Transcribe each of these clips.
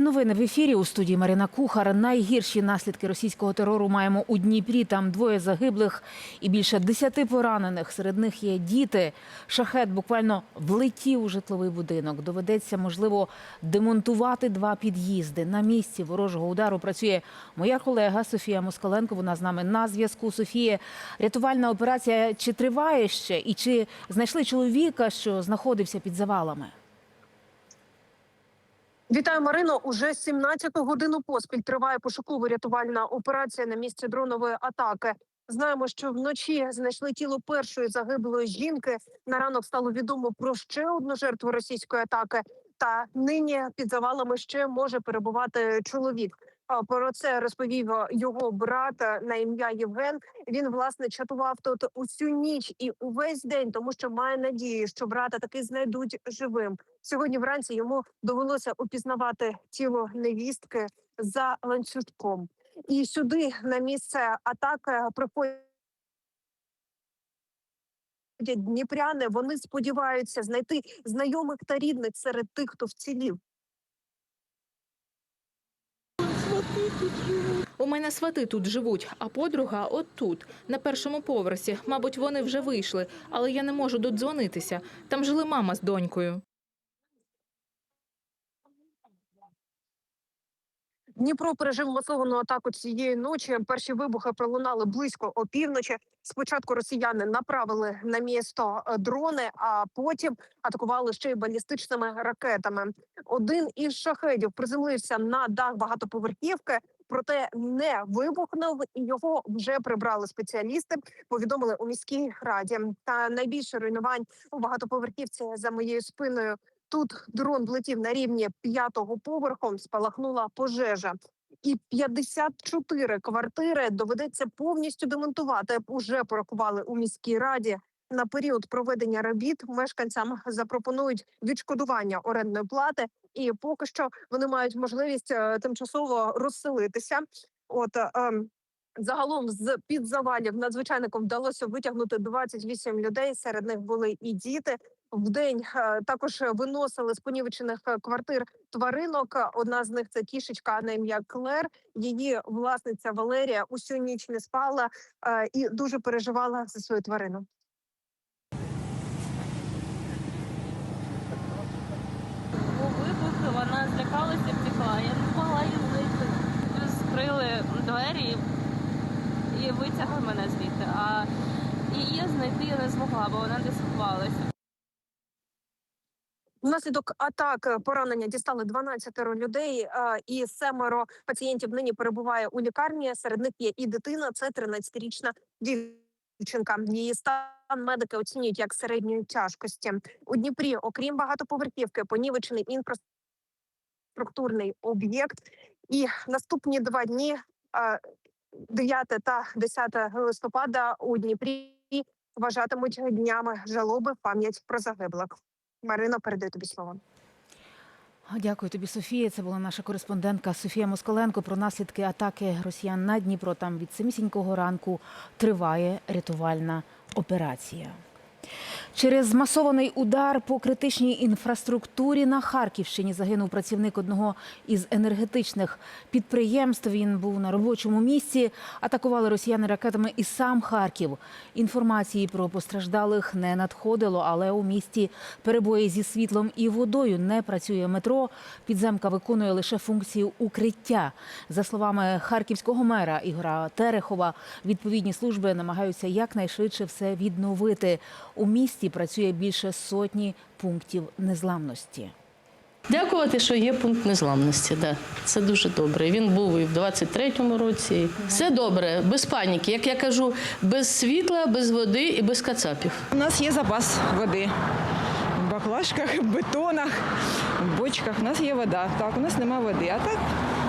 Новини в ефірі у студії Марина Кухар. Найгірші наслідки російського терору маємо у Дніпрі. Там двоє загиблих і більше десяти поранених. Серед них є діти. Шахет буквально влетів у житловий будинок. Доведеться, можливо, демонтувати два під'їзди. На місці ворожого удару працює моя колега Софія Москаленко. Вона з нами на зв'язку. Софія, рятувальна операція чи триває ще? І чи знайшли чоловіка, що знаходився під завалами? Вітаю, Марино. Уже 17-ту годину поспіль триває пошуково-рятувальна операція на місці дронової атаки. Знаємо, що вночі знайшли тіло першої загиблої жінки. На ранок стало відомо про ще одну жертву російської атаки. Та нині під завалами ще може перебувати чоловік. Про це розповів його брат на ім'я Євген. Він власне чатував тут усю ніч і увесь день, тому що має надію, що брата таки знайдуть живим. Сьогодні вранці йому довелося опізнавати тіло невістки за ланцюжком. І сюди на місце атаки приходять дніпряни. Вони сподіваються знайти знайомих та рідних серед тих, хто вцілів. У мене свати тут живуть, а подруга от тут, на першому поверсі. Мабуть, вони вже вийшли, але я не можу додзвонитися. Там жили мама з донькою. Дніпро пережив масовану атаку цієї ночі. Перші вибухи пролунали близько опівночі. Спочатку росіяни направили на місто е, дрони, а потім атакували ще й балістичними ракетами. Один із шахедів приземлився на дах багатоповерхівки, проте не вибухнув, і його вже прибрали спеціалісти. Повідомили у міській раді. Та найбільше руйнувань у багатоповерхівці за моєю спиною. Тут дрон влетів на рівні п'ятого поверху, спалахнула пожежа. І 54 квартири доведеться повністю демонтувати. Уже порахували у міській раді. На період проведення робіт мешканцям запропонують відшкодування орендної плати, і поки що вони мають можливість е, тимчасово розселитися. От ем, загалом з під завалів надзвичайникам вдалося витягнути 28 людей. Серед них були і діти. В день е, також виносили з понівечених е, квартир тваринок. Одна з них це кішечка на ім'я Клер. Її власниця Валерія усю ніч не спала е, і дуже переживала за свою тварину. Вибух, вона злякалася, втекла. Я не могла її знайти. Скрили двері і витягли мене звідти. А її знайти я не змогла, бо вона десь ховалася. Внаслідок атак е, поранення дістали 12 людей, е, і семеро пацієнтів нині перебуває у лікарні. Серед них є і дитина. Це 13-річна дівчинка. Її стан медики оцінюють як середньої тяжкості. У Дніпрі, окрім багатоповерхівки, понівечений інфраструктурний об'єкт. І наступні два дні, е, 9 та 10 листопада, у Дніпрі вважатимуть днями жалоби пам'ять про загиблих. Марина, передаю тобі слово. Дякую тобі, Софія. Це була наша кореспондентка Софія Москаленко про наслідки атаки росіян на Дніпро. Там від самісінького ранку триває рятувальна операція. Через змасований удар по критичній інфраструктурі на Харківщині загинув працівник одного із енергетичних підприємств. Він був на робочому місці. Атакували росіяни ракетами і сам Харків. Інформації про постраждалих не надходило, але у місті перебої зі світлом і водою не працює метро. Підземка виконує лише функцію укриття. За словами харківського мера Ігора Терехова, відповідні служби намагаються якнайшвидше все відновити. У місті працює більше сотні пунктів незламності. Дякувати, що є пункт незламності. Да. Це дуже добре. Він був і в 23-му році. Все добре, без паніки. Як я кажу, без світла, без води і без кацапів. У нас є запас води. В баклажках, в бетонах, в бочках. У нас є вода. Так, у нас нема води. А так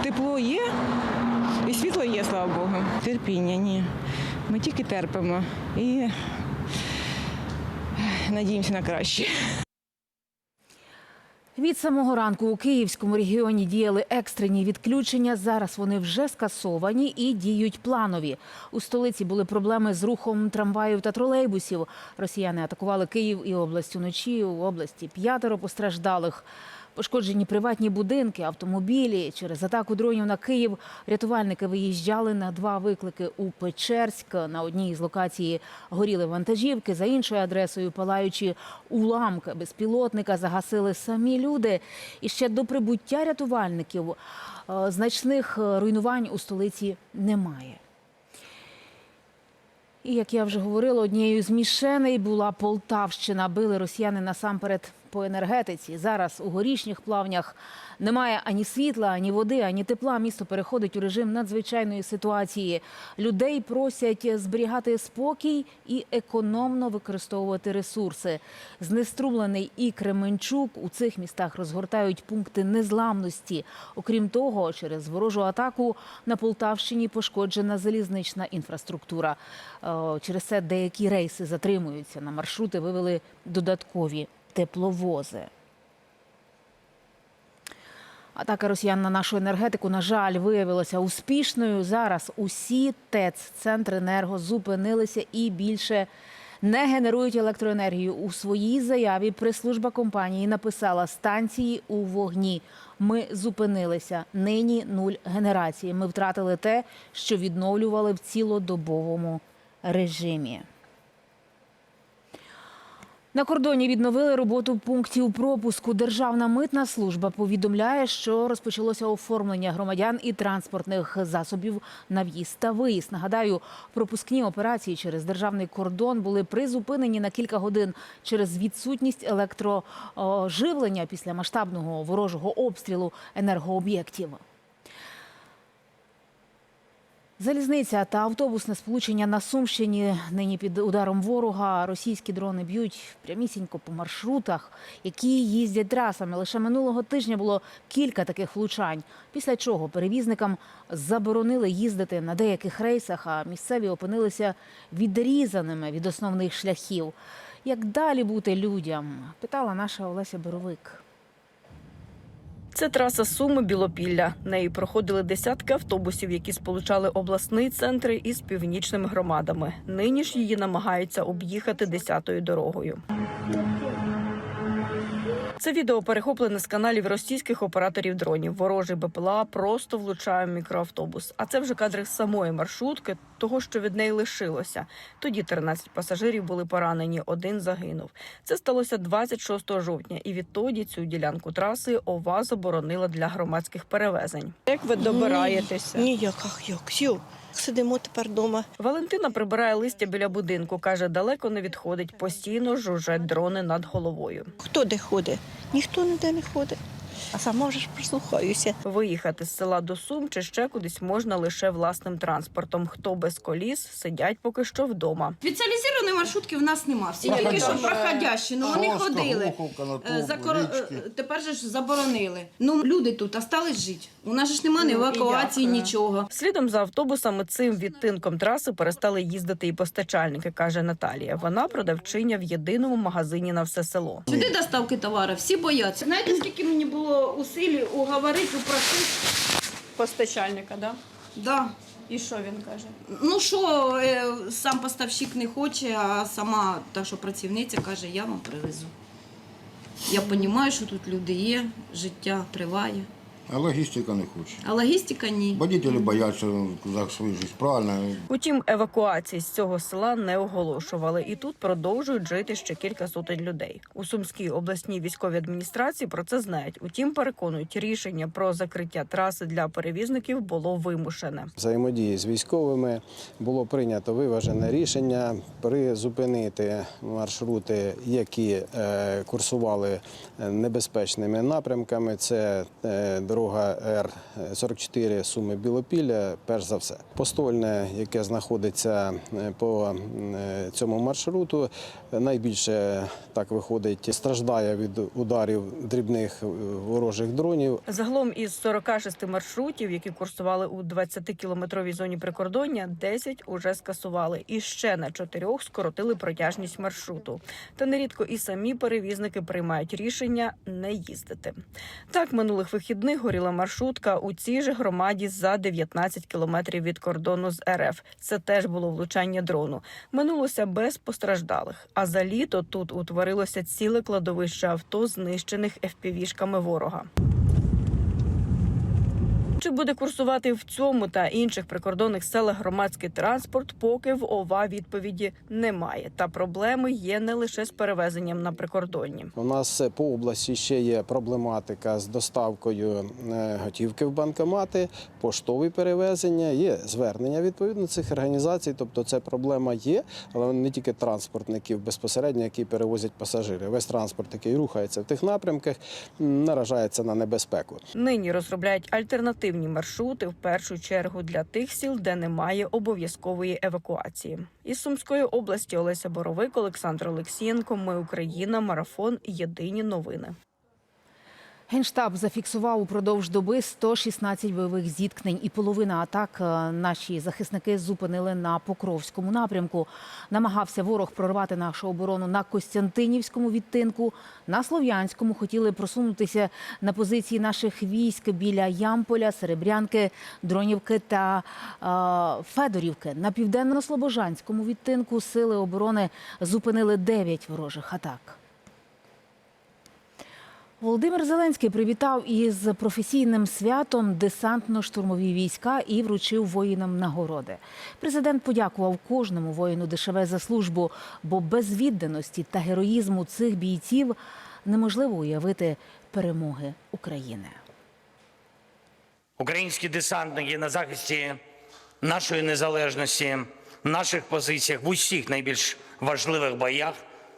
тепло є і світло є, слава Богу. Терпіння, ні. Ми тільки терпимо і надіємося на краще. Від самого ранку у Київському регіоні діяли екстрені відключення. Зараз вони вже скасовані і діють планові. У столиці були проблеми з рухом трамваїв та тролейбусів. Росіяни атакували Київ і область уночі. У області п'ятеро постраждалих. Пошкоджені приватні будинки, автомобілі. Через атаку дронів на Київ рятувальники виїжджали на два виклики у Печерськ. На одній із локацій горіли вантажівки, за іншою адресою палаючі уламки безпілотника загасили самі люди. І ще до прибуття рятувальників е, значних е, руйнувань у столиці немає. І як я вже говорила, однією з мішеней була Полтавщина. Били росіяни насамперед по енергетиці. Зараз у горішніх плавнях немає ані світла, ані води, ані тепла. Місто переходить у режим надзвичайної ситуації. Людей просять зберігати спокій і економно використовувати ресурси. Знеструмлений і Кременчук у цих містах розгортають пункти незламності. Окрім того, через ворожу атаку на Полтавщині пошкоджена залізнична інфраструктура. Е, Через це деякі рейси затримуються. На маршрути вивели додаткові тепловози. Атака росіян на нашу енергетику, на жаль, виявилася успішною. Зараз усі ТЕЦ, центри енерго зупинилися і більше не генерують електроенергію. У своїй заяві прес-служба компанії написала станції у вогні. Ми зупинилися. Нині нуль генерації. Ми втратили те, що відновлювали в цілодобовому режимі. На кордоні відновили роботу пунктів пропуску. Державна митна служба повідомляє, що розпочалося оформлення громадян і транспортних засобів на в'їзд та виїзд. Нагадаю, пропускні операції через державний кордон були призупинені на кілька годин через відсутність електроживлення після масштабного ворожого обстрілу енергооб'єктів. Залізниця та автобусне сполучення на Сумщині нині під ударом ворога. Російські дрони б'ють прямісінько по маршрутах, які їздять трасами. Лише минулого тижня було кілька таких влучань. Після чого перевізникам заборонили їздити на деяких рейсах, а місцеві опинилися відрізаними від основних шляхів. Як далі бути людям? Питала наша Олеся Боровик. Це траса Суми Білопілля. Нею проходили десятки автобусів, які сполучали обласний центр із північними громадами. Нині ж її намагаються об'їхати десятою дорогою. Це відео перехоплене з каналів російських операторів дронів. Ворожий БПЛА просто влучає в мікроавтобус. А це вже кадри самої маршрутки, того, що від неї лишилося. Тоді 13 пасажирів були поранені, один загинув. Це сталося 26 жовтня, і відтоді цю ділянку траси ОВА заборонила для громадських перевезень. Як ви добираєтеся? Ніяк, як. Сидимо тепер вдома. Валентина прибирає листя біля будинку. каже, далеко не відходить. Постійно жужжать дрони над головою. Хто де ходить? Ніхто ніде не ходить. А сама вже ж прислухаюся. Виїхати з села до Сум чи ще кудись можна лише власним транспортом. Хто без коліс сидять поки що вдома. Спеціалізованої маршрутки в нас нема. Всі тільки що проходящі, ну вони ходили. Е, За кор- е, Тепер же ж заборонили. Ну люди тут остались жити. У нас же ж нема ні Ну, евакуації, е, нічого. Слідом за автобусами цим відтинком траси перестали їздити і постачальники, каже Наталія. Вона продавчиня в єдиному магазині на все село. Сюди доставки товару, всі бояться. Знаєте, скільки мені було усилій уговорити, упросити? постачальника, да? Да. І що він каже? Ну що, е, сам поставщик не хоче, а сама та, що працівниця каже, я вам привезу. Я розумію, що тут люди є, життя триває. А логістика не хоче. А логістика ні. Водителі бояться за свою життя. Правильно. Утім, евакуації з цього села не оголошували, і тут продовжують жити ще кілька сотень людей. У Сумській обласній військовій адміністрації про це знають. Утім, переконують, рішення про закриття траси для перевізників було вимушене. взаємодії з військовими було прийнято виважене рішення призупинити маршрути, які е, курсували небезпечними напрямками. Це е, дорога дорога Р-44 Суми Білопілля, перш за все. Постольне, яке знаходиться е, по е, цьому маршруту, найбільше так виходить, страждає від ударів дрібних е, ворожих дронів. Загалом із 46 маршрутів, які курсували у 20-кілометровій зоні прикордоння, 10 уже скасували. І ще на чотирьох скоротили протяжність маршруту. Та нерідко і самі перевізники приймають рішення не їздити. Так, минулих вихідних горіла маршрутка у цій же громаді за 19 кілометрів від кордону з РФ. Це теж було влучання дрону. Минулося без постраждалих. А за літо тут утворилося ціле кладовище авто, знищених ФПВ-шками ворога. Чи буде курсувати в цьому та інших прикордонних селах громадський транспорт, поки в ОВА відповіді немає. Та проблеми є не лише з перевезенням на прикордонні. У нас по області ще є проблематика з доставкою е, готівки в банкомати, поштові перевезення, є звернення відповідно цих організацій. Тобто це проблема є, але не тільки транспортників безпосередньо, які перевозять пасажирів. Весь транспорт, який рухається в тих напрямках, наражається на небезпеку. Нині розробляють альтернативні маршрути в першу чергу для тих сіл, де немає обов'язкової евакуації. Із Сумської області Олеся Боровик, Олександр Олексієнко. Ми Україна. Марафон. Єдині новини. Генштаб зафіксував упродовж доби 116 бойових зіткнень, і половина атак е, наші захисники зупинили на Покровському напрямку. Намагався ворог прорвати нашу оборону на Костянтинівському відтинку. На Слов'янському хотіли просунутися на позиції наших військ біля Ямполя, Серебрянки, Дронівки та е, Федорівки. На південно-слобожанському відтинку сили оборони зупинили 9 ворожих атак. Володимир Зеленський привітав із професійним святом десантно-штурмові війська і вручив воїнам нагороди. Президент подякував кожному воїну ДШВ за службу, бо без відданості та героїзму цих бійців неможливо уявити перемоги України. Українські десантники на захисті нашої незалежності, наших позиціях в усіх найбільш важливих боях,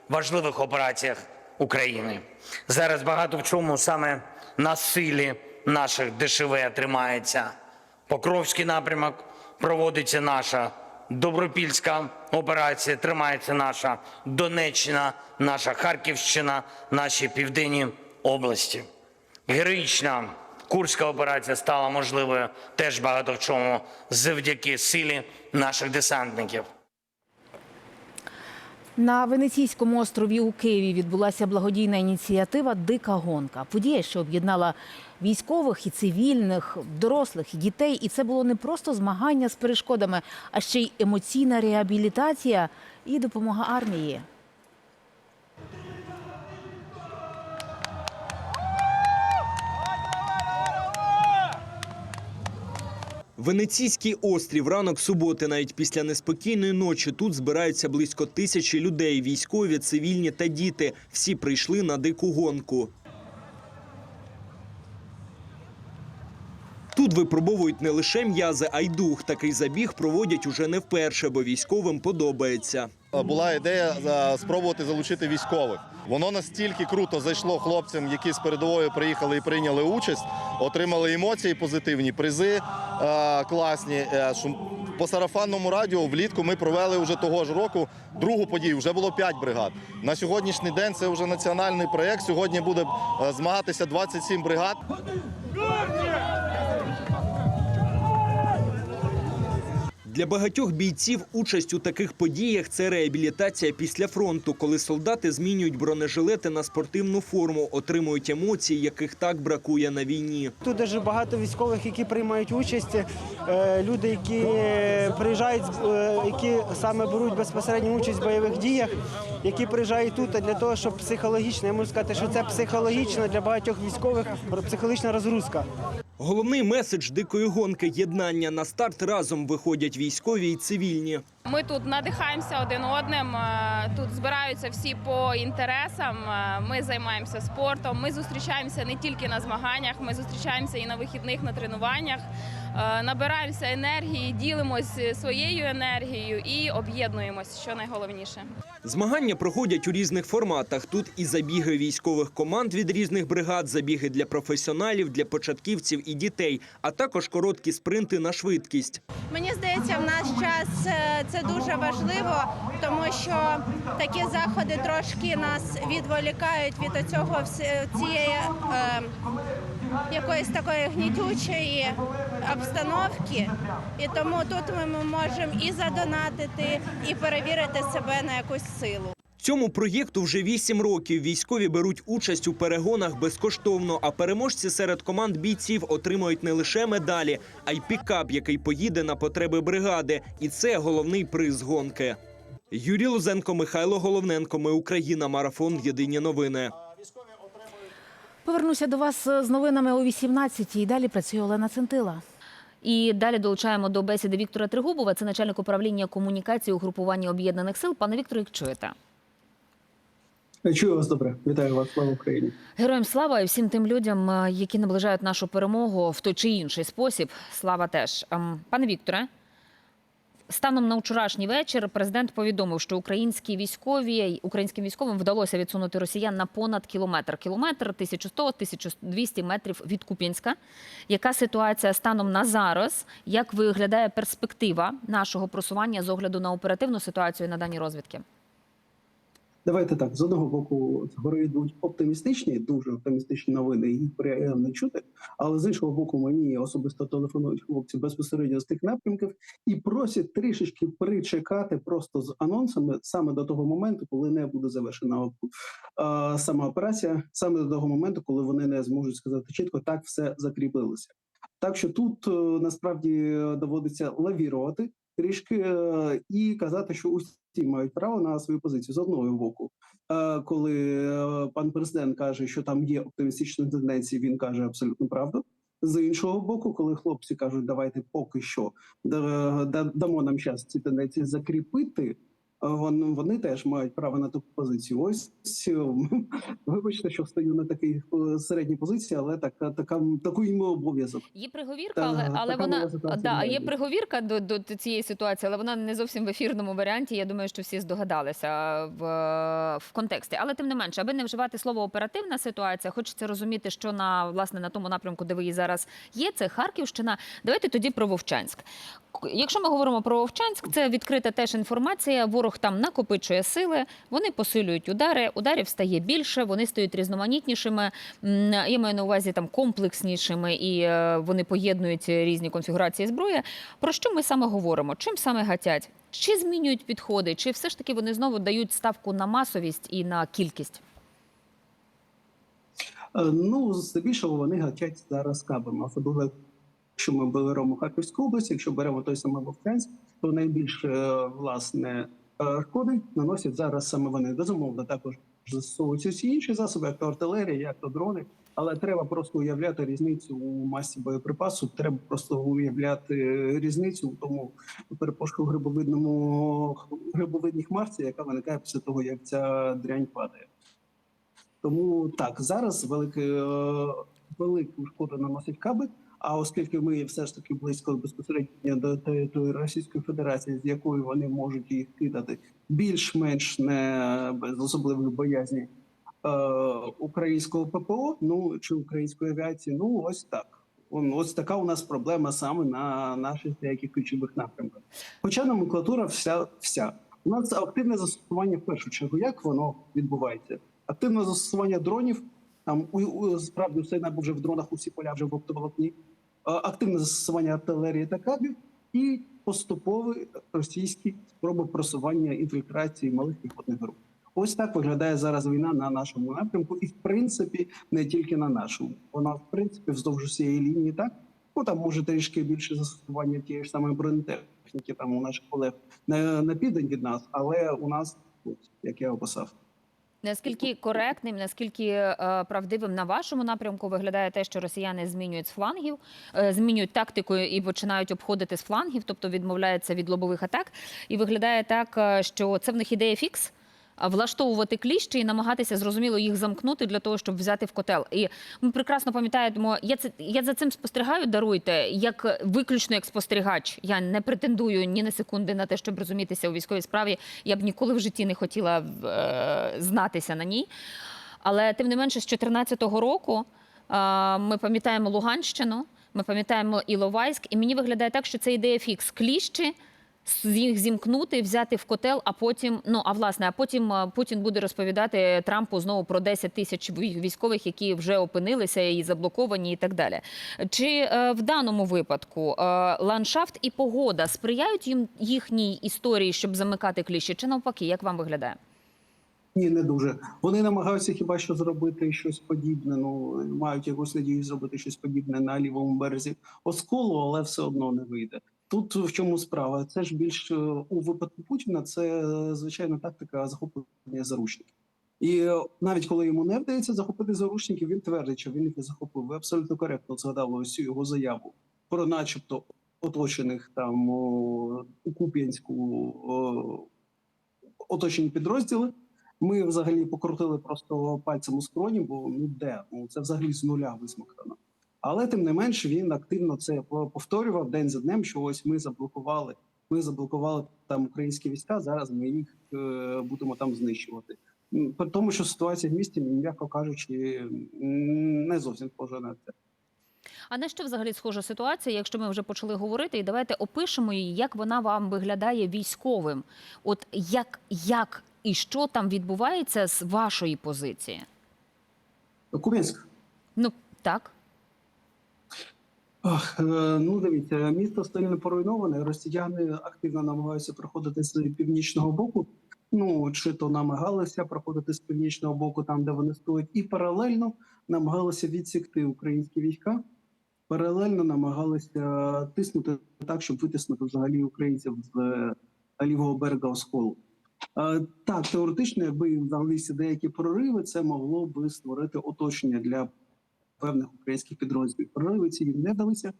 важливих операціях України. Зараз багато в чому саме на силі наших ДШВ тримається. Покровський напрямок проводиться наша Добропільська операція, тримається наша Донеччина, наша Харківщина, наші південні області. Героїчна Курська операція стала можливою теж багато в чому завдяки силі наших десантників. На Венеційському острові у Києві відбулася благодійна ініціатива Дика гонка. Подія, що об'єднала військових і цивільних, дорослих і дітей. І це було не просто змагання з перешкодами, а ще й емоційна реабілітація і допомога армії. Венеційський острів ранок суботи, навіть після неспокійної ночі, тут збираються близько тисячі людей: військові, цивільні та діти. Всі прийшли на дику гонку. Тут випробовують не лише м'язи, а й дух. Такий забіг проводять уже не вперше, бо військовим подобається. Була ідея е, спробувати залучити військових. Воно настільки круто зайшло хлопцям, які з передової приїхали і прийняли участь, отримали емоції позитивні, призи е, класні. Е, по сарафанному радіо влітку ми провели вже того ж року другу подію. Вже було 5 бригад. На сьогоднішній день це вже національний проєкт. Сьогодні буде е, змагатися 27 бригад. Для багатьох бійців участь у таких подіях це реабілітація після фронту, коли солдати змінюють бронежилети на спортивну форму, отримують емоції, яких так бракує на війні. Тут дуже багато військових, які приймають участь. е, Люди, які приїжджають, е, які саме беруть безпосередню участь в бойових діях, які приїжджають тут для того, щоб психологічно, я можу сказати, що це психологічно для багатьох військових психологічна розгрузка. Головний меседж дикої гонки єднання на старт разом виходять військові і цивільні. Ми тут надихаємося один одним. е, Тут збираються всі по інтересам. е, Ми займаємося спортом. Ми зустрічаємося не тільки на змаганнях, ми зустрічаємося і на вихідних на тренуваннях. Е, Набираємося енергії, ділимося своєю енергією і об'єднуємось, що найголовніше. Змагання проходять у різних форматах. Тут і забіги військових команд від різних бригад, забіги для професіоналів, для початківців і дітей, а також короткі спринти на швидкість. Мені здається, в наш час це дуже важливо, тому що такі заходи трошки нас відволікають від цього цієї е, якоїсь такої гнітючої обстановки. І тому тут ми можемо і задонатити, і перевірити себе на якусь силу. Цьому проєкту вже вісім років. Військові беруть участь у перегонах безкоштовно. А переможці серед команд бійців отримують не лише медалі, а й пікап, який поїде на потреби бригади. І це головний приз гонки. Юрій Лузенко, Михайло Головненко. Ми Україна. Марафон. Єдині новини. Повернуся до вас з новинами о 18-й. Далі працює Олена Центила. І далі долучаємо до бесіди Віктора Тригубова. Це начальник управління комунікації угрупування об'єднаних сил. Пане Вікторе, як чуєте? Чую вас добре. Вітаю вас, слава Україні. Героям слава і всім тим людям, е, які наближають нашу перемогу в той чи інший спосіб. Слава теж. Ем, Пане Вікторе, станом на вчорашній вечір президент повідомив, що українські військові українським військовим вдалося відсунути росіян на понад кілометр. Кілометр 1100-1200 метрів від Куп'янська. Яка ситуація станом на зараз? Як виглядає перспектива нашого просування з огляду на оперативну ситуацію на дані розвідки? Давайте так. З одного боку, згори йдуть оптимістичні, дуже оптимістичні новини, їх приємно чути. Але з іншого боку, мені особисто телефонують хлопці безпосередньо з тих напрямків і просять трішечки причекати просто з анонсами саме до того моменту, коли не буде завершена е, сама операція, саме до того моменту, коли вони не зможуть сказати чітко, так все закріпилося. Так що тут е, насправді доводиться лавірувати трішки е, і казати, що усі мають право на свою позицію з одного боку. Е, Коли е, пан президент каже, що там є оптимістичні тенденції, він каже абсолютно правду. З іншого боку, коли хлопці кажуть, давайте поки що да- да- дамо нам час ці тенденції закріпити. Е, Вони, вони теж мають право на ту позицію. Ось е, вибачте, що встаю на такій е, середній позиції, але така така такий мій обов'язок. Є приговірка, Та, але, але вона да, є приговірка до, до цієї ситуації, але вона не зовсім в ефірному варіанті. Я думаю, що всі здогадалися в, в контексті. Але тим не менше, аби не вживати слово оперативна ситуація, хочеться розуміти, що на власне на тому напрямку, де ви її зараз є, це Харківщина. Давайте тоді про Вовчанськ. Якщо ми говоримо про Вовчанськ, це відкрита теж інформація. Ворог там накопичує сили, вони посилюють удари. Ударів стає більше, вони стають різноманітнішими. Я маю на увазі там комплекснішими і е, вони поєднують різні конфігурації зброї. Про що ми саме говоримо? Чим саме гатять? Чи змінюють підходи, чи все ж таки вони знову дають ставку на масовість і на кількість? Е, Ну, здебільшого вони гатять зараз кабами. Особливо, якщо ми беремо Харківську область, якщо беремо той самий Вовчанськ, то найбільше е, власне шкоди наносять зараз саме вони. Безумовно, також застосовуються всі інші засоби, як то артилерія, як то дрони. Але треба просто уявляти різницю у масі боєприпасу. Треба просто уявляти е, різницю у тому перепошку грибовидному грибовидній хмарці, яка виникає після того, як ця дрянь падає. Тому так зараз велике, е, велику шкоду наносить каби. А оскільки ми все ж таки близько безпосередньо до території Російської Федерації, з якої вони можуть їх кидати більш-менш не без особливої боязні е, українського ППО, ну чи української авіації, ну ось так. Он- Ось така у нас проблема саме на наших деяких ключових напрямках. Хоча номенклатура вся вся. У нас активне застосування в першу чергу. Як воно відбувається? Активне застосування дронів. Там у, у справді все небо вже в дронах, усі поля вже в оптоволокні. Е, Активне застосування артилерії та кабів і поступові російські спроби просування інфільтрації малих піхотних груп. Ось так виглядає зараз війна на нашому напрямку, і в принципі не тільки на нашому. Вона в принципі вздовж усієї лінії так. Ну там може трішки більше застосування тієї ж самої бронетехніки, там у наших колег на, на південь від нас, але у нас, от, як я описав. Наскільки коректним, наскільки е, правдивим на вашому напрямку виглядає те, що росіяни змінюють з флангів, е, змінюють тактику і починають обходити з флангів, тобто відмовляються від лобових атак. І виглядає так, е, що це в них ідея фікс. А Влаштовувати кліщі і намагатися зрозуміло їх замкнути для того, щоб взяти в котел. І ми прекрасно пам'ятаємо, я це я за цим спостерігаю. Даруйте як виключно як спостерігач. Я не претендую ні на секунди на те, щоб розумітися у військовій справі. Я б ніколи в житті не хотіла е, знатися на ній. Але тим не менше, з 2014 року е, ми пам'ятаємо Луганщину, ми пам'ятаємо Іловайськ, і мені виглядає так, що це ідея фікс. Кліщі їх зімкнути, взяти в котел, а потім, ну а власне, а потім Путін буде розповідати Трампу знову про 10 тисяч військових, які вже опинилися і заблоковані, і так далі. Чи е, в даному випадку е, ландшафт і погода сприяють їм їхній історії, щоб замикати кліщі, чи навпаки, як вам виглядає? Ні, не дуже. Вони намагаються хіба що зробити щось подібне. Ну мають якусь надію зробити щось подібне на лівому березі осколу, але все одно не вийде. Тут в чому справа? Це ж більш е, у випадку Путіна, це е, звичайно тактика захоплення заручників. І е, навіть коли йому не вдається захопити заручників, він твердить, що він їх не захопив. Ви абсолютно коректно згадали ось цю його заяву про, начебто, оточених там у Куп'янську оточені підрозділи. Ми взагалі покрутили просто пальцем у скроні, бо ну де ну це взагалі з нуля висмоктано. Але тим не менш він активно це повторював день за днем. Що ось ми заблокували. Ми заблокували там українські війська. Зараз ми їх е, будемо там знищувати. При тому, що ситуація в місті, м'яко кажучи, не зовсім схожа на це. А на що взагалі схожа ситуація, якщо ми вже почали говорити, і давайте опишемо її, як вона вам виглядає військовим. От як, як і що там відбувається з вашої позиції? Куп'янськ. Ну так. Ах, е, ну дивіться, місто сильно поруйноване. Росіяни активно намагаються проходити з північного боку. Ну чи то намагалися проходити з північного боку, там де вони стоять, і паралельно намагалися відсікти українські війська. Паралельно намагалися тиснути так, щоб витиснути взагалі українців з е, лівого берега осколу. Е, Так, теоретично, якби вдалися деякі прориви, це могло би створити оточення для певних українських підрозділів. Прориви ці їм не вдалися.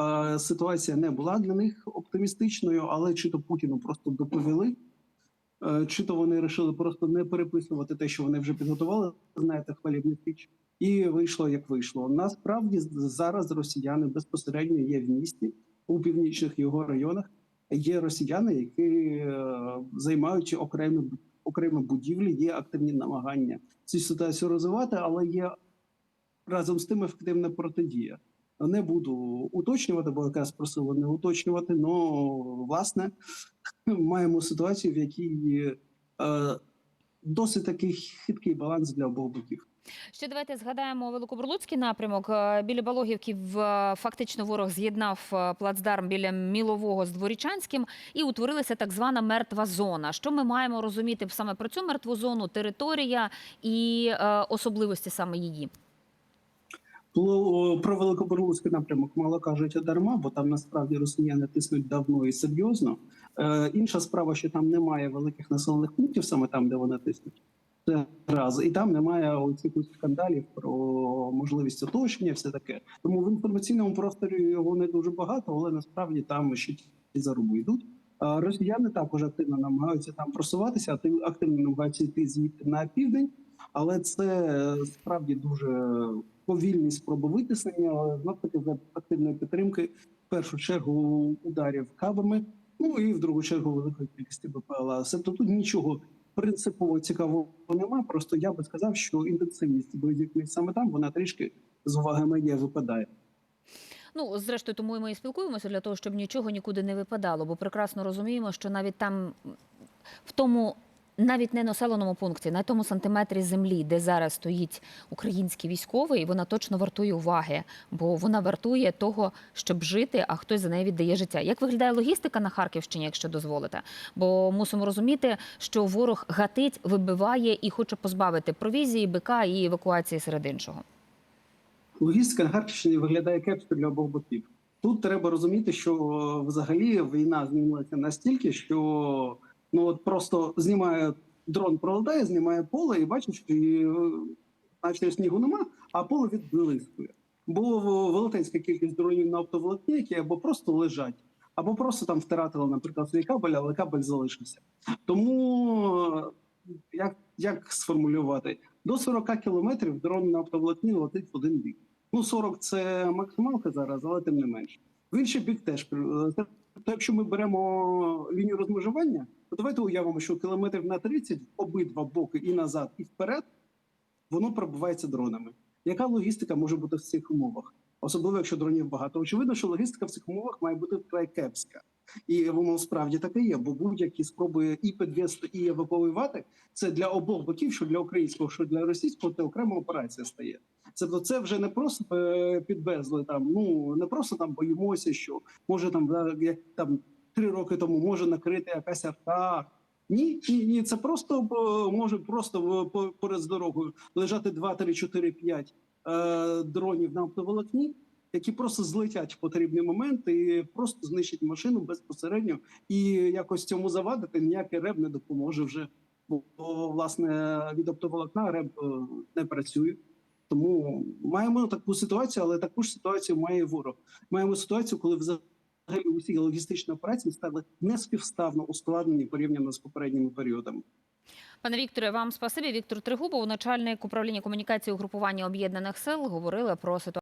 Е, Ситуація не була для них оптимістичною, але чи то Путіну просто доповіли, е, чи то вони вирішили просто не переписувати те, що вони вже підготували, знаєте, хвалібний спіч. І вийшло як вийшло. Насправді зараз росіяни безпосередньо є в місті у північних його районах. Є росіяни, які е, займають окремі окремі будівлі, є активні намагання цю ситуацію розвивати, але є разом з тим ефективна протидія. Не буду уточнювати, бо якраз просили не уточнювати. Ну власне маємо ситуацію, в якій е, досить такий хиткий баланс для обох боків. Ще давайте згадаємо Великобурлуцький напрямок. Е, Біля Балогівки е, фактично ворог з'єднав е, плацдарм біля Мілового з Дворічанським і утворилася так звана мертва зона. Що ми маємо розуміти саме про цю мертву зону, територія і особливості саме її? Про, про напрямок мало кажуть дарма, бо там насправді росіяни тиснуть давно і серйозно. Е, інша справа, що там немає великих населених пунктів, саме там, де вони тиснуть. Це раз, і там немає оцих скандалів про можливість оточення, все таке. Тому в інформаційному просторі його не дуже багато, але насправді там ще ті заруби йдуть. А Росіяни також активно намагаються там просуватися, актив- активно намагаються йти звідти на південь, але це е, справді дуже повільні спроби витиснення. Знов таки за активної підтримки в першу чергу ударів кабами, ну і в другу чергу великої кількості БПЛА. Тобто тут нічого принципово цікавого немає. Просто я би сказав, що інтенсивність бойових дій саме там вона трішки з уваги медіа випадає. Ну, зрештою, тому ми і спілкуємося для того, щоб нічого нікуди не випадало, бо прекрасно розуміємо, що навіть там в тому. Навіть не населеному пункті, на тому сантиметрі землі, де зараз стоїть український військовий, вона точно вартує уваги, бо вона вартує того, щоб жити, а хтось за неї віддає життя. Як виглядає логістика на Харківщині, якщо дозволите? Бо мусимо розуміти, що ворог гатить, вибиває і хоче позбавити провізії, БК і евакуації серед іншого. Логістика на Харківщині виглядає кепсько для обох боків. Тут треба розуміти, що е, взагалі війна змінилася настільки, що ну от просто знімає дрон пролетає, знімає поле і бачить, що і, е, наче снігу нема, а поле відблискує. Було велетенська кількість дронів на оптоволокні, які або просто лежать, або просто там втратили, наприклад, свій кабель, але кабель залишився. Тому е, як, як сформулювати? До 40 кілометрів дрон на оптоволокні летить в один бік. Ну, 40 – це максималка зараз, але тим не менше. В інший бік теж. е, То якщо ми беремо лінію розмежування, то давайте уявимо, що кілометрів на 30 в обидва боки і назад, і вперед, воно пробивається дронами. Яка логістика може бути в цих умовах? Особливо, якщо дронів багато. Очевидно, що логістика в цих умовах має бути вкрай кепська. І воно справді таке є, бо будь-які спроби і підвести, і евакуювати це для обох боків, що для українського, що для російського, це окрема операція стає. Тобто це вже не просто е, підвезли там. Ну не просто там боїмося, що може там як там три роки тому може накрити якась арта. Ні, ні, ні, це просто е, може просто поряд з дорогою лежати 2, 3, 4, 5 е, дронів на оптоволокні, які просто злетять в потрібний момент і просто знищать машину безпосередньо. І якось цьому завадити ніякий реб не допоможе вже. Бо власне від оптоволокна реб е, не працює. Тому маємо таку ситуацію, але таку ж ситуацію має ворог. Маємо ситуацію, коли взагалі усі логістичні операції стали неспівставно ускладнені порівняно з попередніми періодами. Пане Вікторе, вам спасибі. Віктор Тригубов, начальник управління комунікації угрупування об'єднаних сил, говорили про ситуацію.